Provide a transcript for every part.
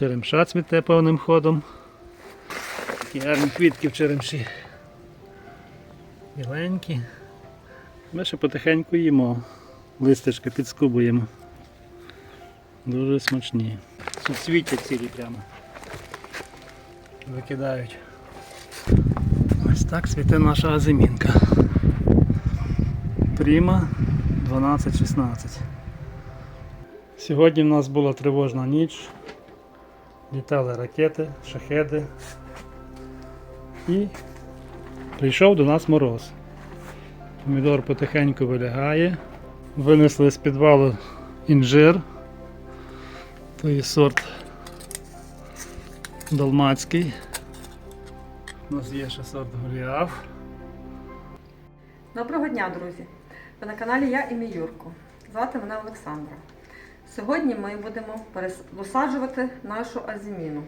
Черемша цвіте повним ходом. Такі гарні квітки в черемші. Біленькі. Ми ще потихеньку їмо. Листочка підскубуємо. Дуже смачні. Суцвіття цілі прямо. Викидають. Ось так цвіте наша азимінка. Пріма 12-16. Сьогодні в нас була тривожна ніч. Літали ракети, шахеди. І прийшов до нас мороз. Помідор потихеньку вилягає. Винесли з підвалу інжир. Той сорт далмацький. У нас є ще сорт Голіаф. Доброго дня, друзі! Ви на каналі Я і мій Юрко. Звати мене Олександра. Сьогодні ми будемо висаджувати нашу азіміну.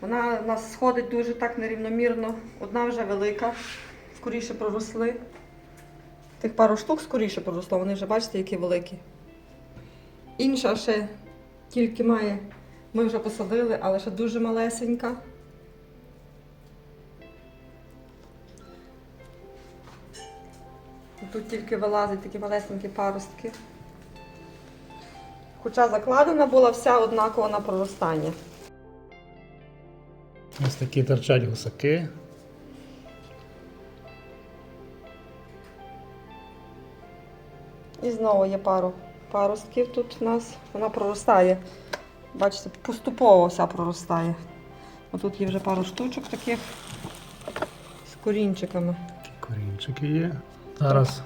Вона у нас сходить дуже так нерівномірно. Одна вже велика, скоріше проросли. Тих пару штук скоріше проросло, вони вже бачите, які великі. Інша ще тільки має, ми вже посадили, але ще дуже малесенька. Тут тільки вилазять такі малесенькі паростки. Хоча закладена була вся однакова на проростання. Ось такі торчать гусаки. І знову є пару паростків тут у нас. Вона проростає. Бачите, поступово вся проростає. Отут є вже пару штучок таких з корінчиками. Такі корінчики є. Зараз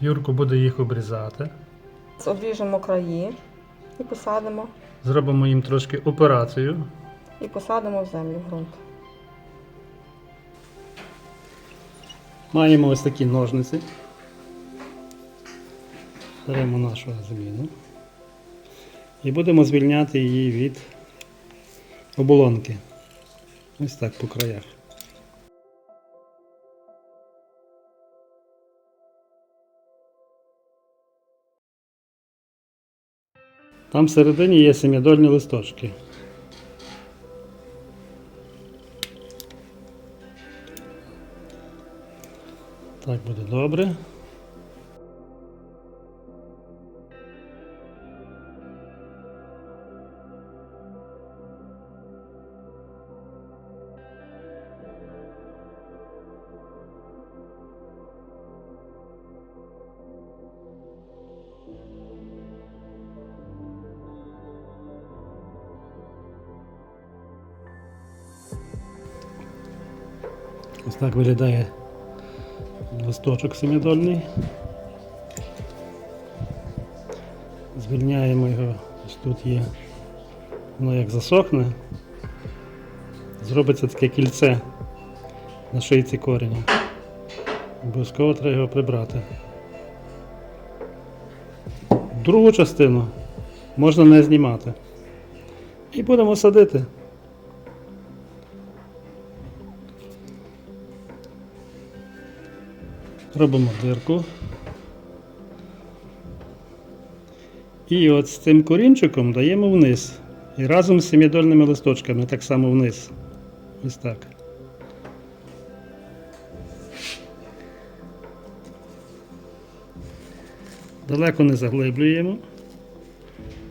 Юрко буде їх обрізати. Обріжемо краї і посадимо. Зробимо їм трошки операцію. І посадимо в землю в ґрунт. Маємо ось такі ножниці. Беремо нашу заміну. І будемо звільняти її від оболонки. Ось так по краях. Там всередині є семідольні листочки. Так буде добре. Ось так виглядає листочок семидольний. Звільняємо його, ось тут є. Воно як засохне, зробиться таке кільце на шийці кореня. Обов'язково треба його прибрати. Другу частину можна не знімати. І будемо садити. Робимо дирку. І от з цим корінчиком даємо вниз. І разом з семидольними листочками так само вниз. Ось так. Далеко не заглиблюємо,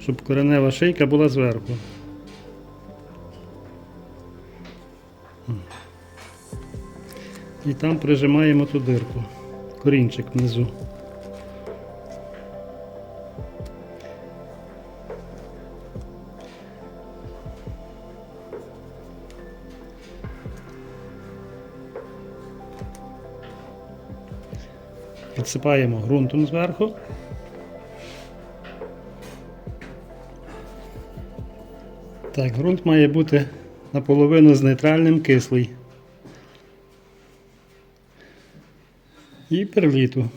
щоб коренева шийка була зверху. І там прижимаємо ту дирку, корінчик внизу. Підсипаємо ґрунтом зверху. Так, ґрунт має бути наполовину з нейтральним кислий. Перліту.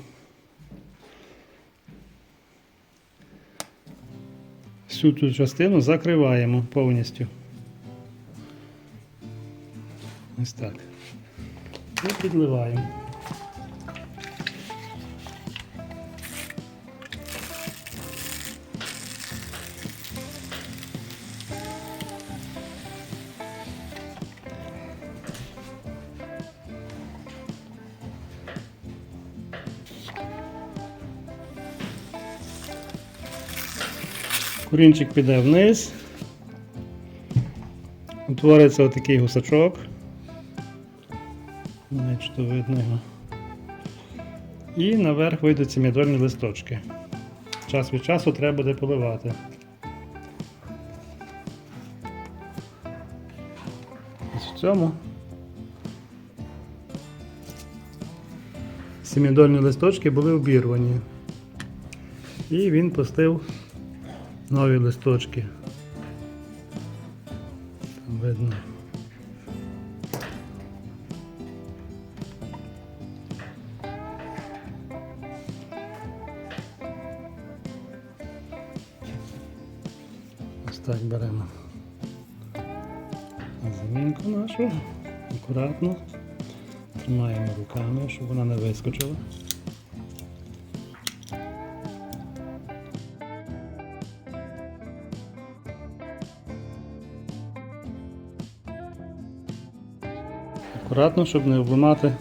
Всю ту частину закриваємо повністю. Ось так. І підливаємо. Корінчик піде вниз. Утвориться отакий гусачок. То видно його. І наверх вийдуть ці мідольні листочки. Час від часу треба буде поливати. Ось в цьому. Сімідольні листочки були обірвані. І він пустив нові листочки. Там видно. Ось так беремо замінку нашу, акуратно, тримаємо руками, щоб вона не вискочила. Акуратно, щоб не обламати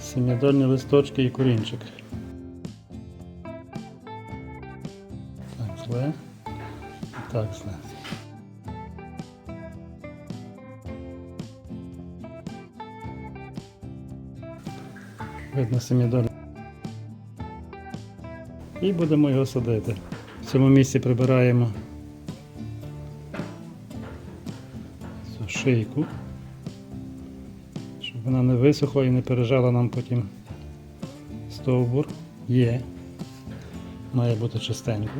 семидольні листочки і корінчик. Так, зле. Так зле. Видно семидоль. І будемо його садити. В цьому місці прибираємо шийку, вона не висохла і не пережала нам потім стовбур. Є. Має бути чистенько.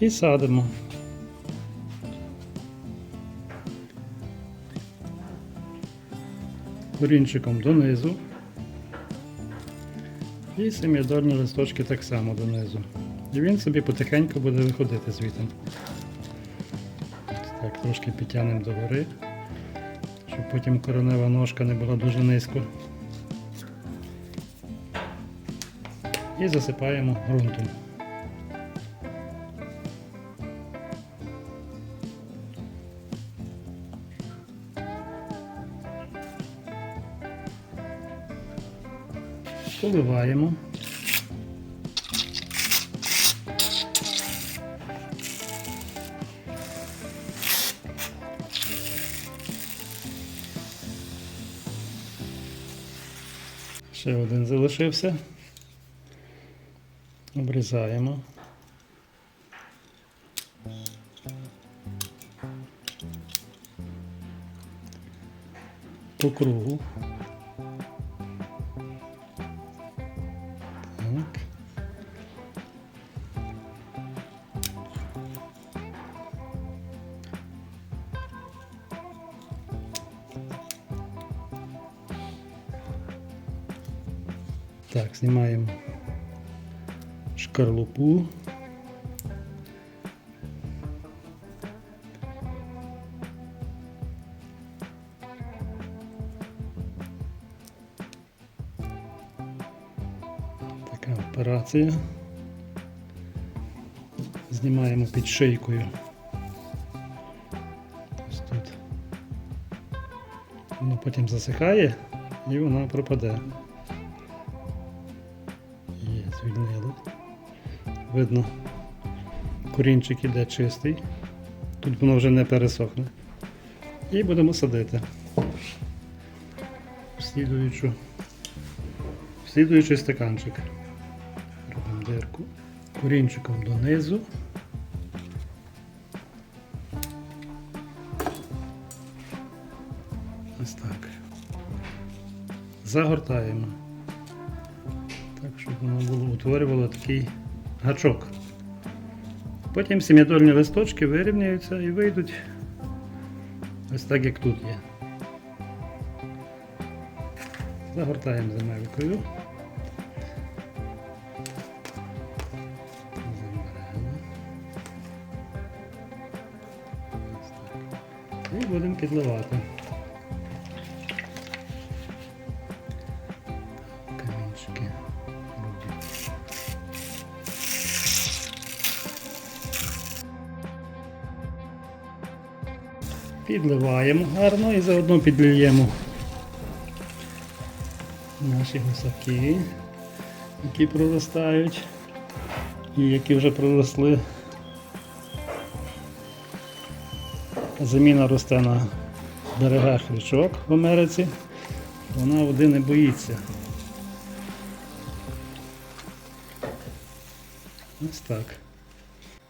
І садимо. Корінчиком донизу. І семидольні листочки так само донизу. І він собі потихеньку буде виходити звідти. Трошки підтягнемо догори, щоб потім коронева ножка не була дуже низько. І засипаємо ґрунтом. Поливаємо. Ще один залишився. Обрізаємо. По кругу. Так, знімаємо шкарлупу. Така операція. Знімаємо під шийкою. Ось тут. Воно потім засихає і воно пропаде. Звільнили. Видно, корінчик іде чистий. Тут воно вже не пересохне. І будемо садити. Слідуючу. Слідуючий стаканчик. Робимо дирку. Корінчиком донизу. Ось так. Загортаємо. Було утворювало такий гачок. Потім сім'ядольні листочки вирівняються і вийдуть ось так, як тут є. Загортаємо земелькою. І будемо підливати. Підливаємо гарно і заодно підліємо наші гусаки. які проростають і які вже проросли. Заміна росте на берегах річок в Америці. Вона води не боїться. Ось так.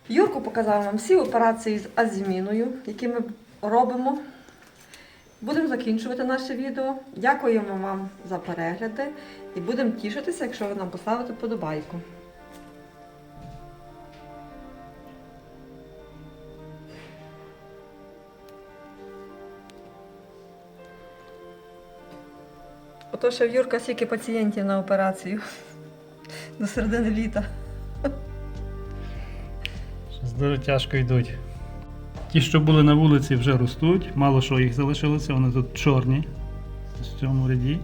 Юрко показав нам всі операції з азіміною, які ми робимо. Будемо закінчувати наше відео. Дякуємо вам за перегляди і будемо тішитися, якщо ви нам поставите подобайку. Ото ще в Юрка стільки пацієнтів на операцію до середини літа. Щось дуже тяжко йдуть. Ті, що були на вулиці, вже ростуть. Мало що їх залишилося, вони тут чорні в цьому ряді.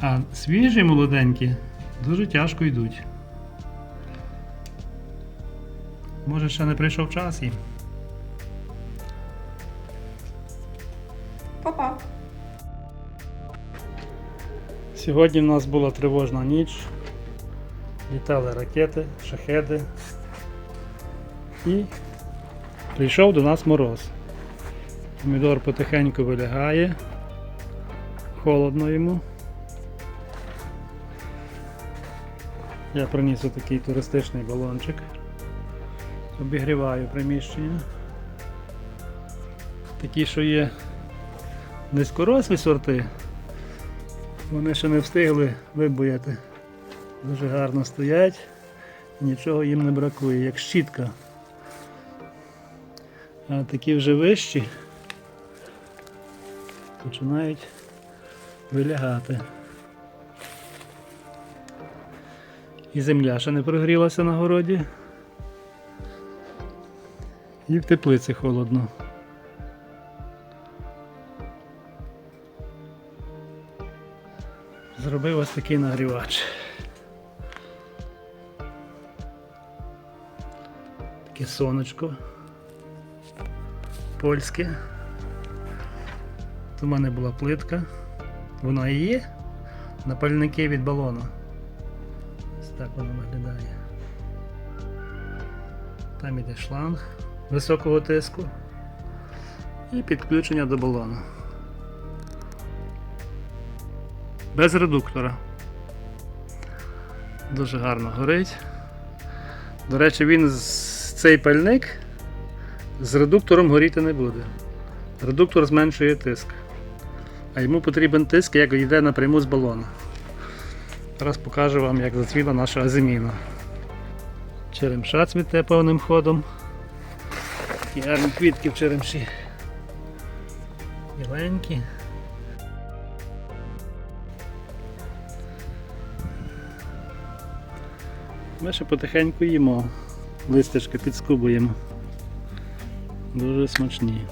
А свіжі молоденькі дуже тяжко йдуть. Може, ще не прийшов час їм. Па-па! Сьогодні в нас була тривожна ніч. Літали ракети, шахеди. І прийшов до нас мороз. Помідор потихеньку вилягає. Холодно йому. Я приніс такий туристичний балончик. Обігріваю приміщення. Такі, що є низькорослі сорти. Вони ще не встигли вибояти. Дуже гарно стоять, нічого їм не бракує, як щітка. А такі вже вищі починають вилягати. І земля ще не прогрілася на городі. І в теплиці холодно. Зробив ось такий нагрівач. Таке сонечко. Польське. У мене була плитка. Вона і є. Напальники від балону. Ось так воно виглядає. Там іде шланг високого тиску і підключення до балону. Без редуктора. Дуже гарно горить. До речі, він з цей пальник з редуктором горіти не буде. Редуктор зменшує тиск. А йому потрібен тиск, як йде напряму з балона. Зараз покажу вам, як зацвіла наша азиміна. Черемша цвіте повним ходом. Такі гарні квітки в черемші. Біленькі. Ми ще потихеньку їмо, листочки підскубуємо. Дуже смачні.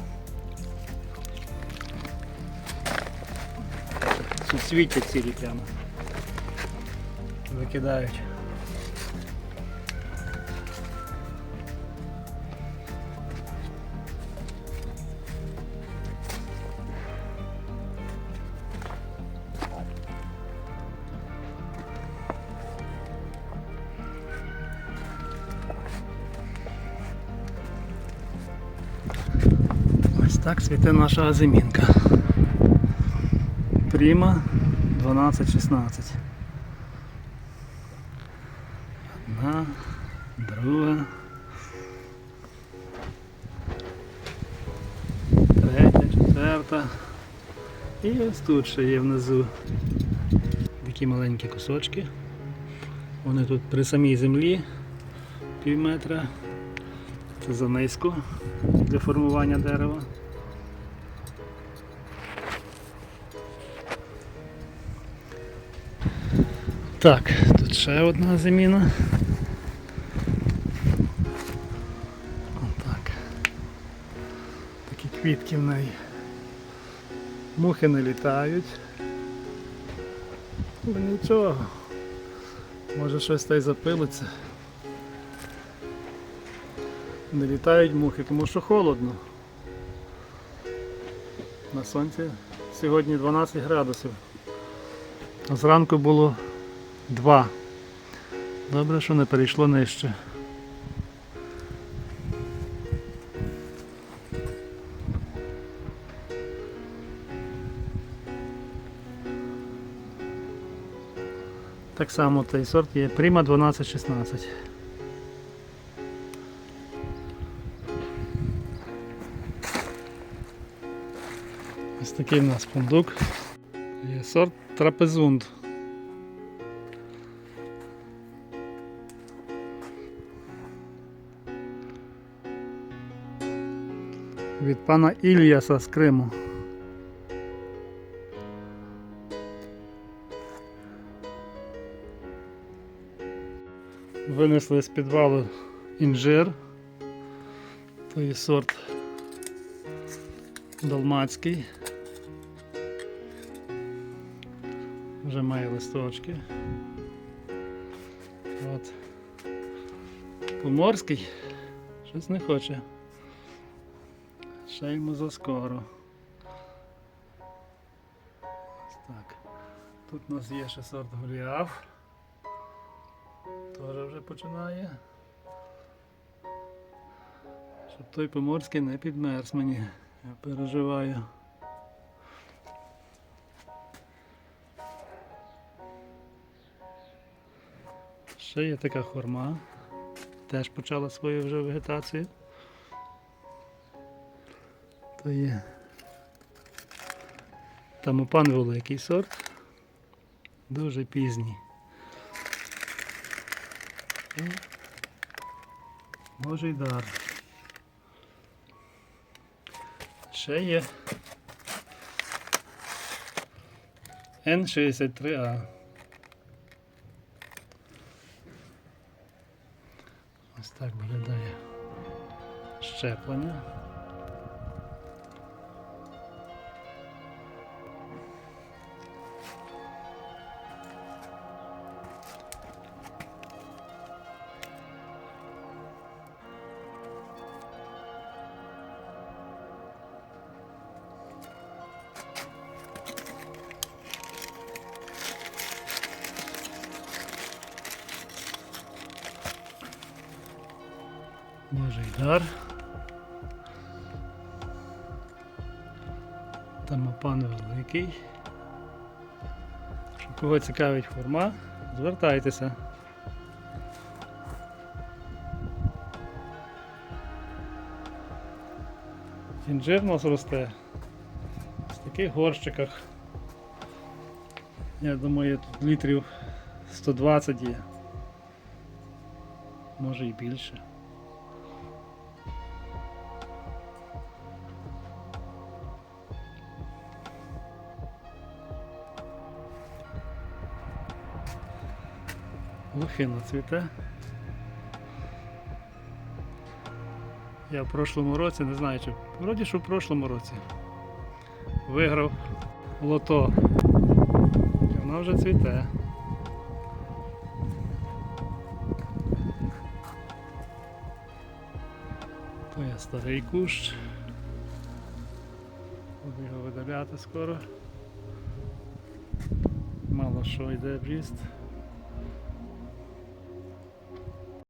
Світять цілі прямо. Викидають. Цвіте наша азимінка. Пріма 12-16. Одна, друга. Третя, четверта. І ось тут ще є внизу такі маленькі кусочки. Вони тут при самій землі пів метра. Це занизько для формування дерева. Так, тут ще одна заміна. Отак. Такі квітки в неї. Мухи не літають. Але нічого. Може щось та й запилиться. Не літають мухи, тому що холодно. На сонці сьогодні 12 градусів. А зранку було Два. Добре, що не перейшло нижче. Так само цей сорт є Prima 1216. Ось такий в нас фундук. Є сорт трапезунд. Від пана Ільяса з Криму. Винесли з підвалу інжир. То є сорт далмацький. Вже має листочки. От. Поморський. Щось не хоче. Ще йому заскоро. Так. Тут у нас є ще сорт Голіаф. Теж вже починає. Щоб той поморський не підмерз мені. Я переживаю. Ще є така хорма. Теж почала свою вже вегетацію. Є тамопан великий сорт. Дуже пізній. Божий дар. Ще є N63A. Ось так виглядає щеплення. Там пан великий. Якщо кого цікавить форма, звертайтеся. Інжир у нас росте в таких горщиках. Я думаю, тут літрів 120 є. Може і більше. Лохина цвіте. Я в прошлому році, не знаю чи. Вроді що в прошлому році. Виграв лото. І вона вже цвіте. То є старий кущ. Буду його видаляти скоро. Мало що йде в ріст.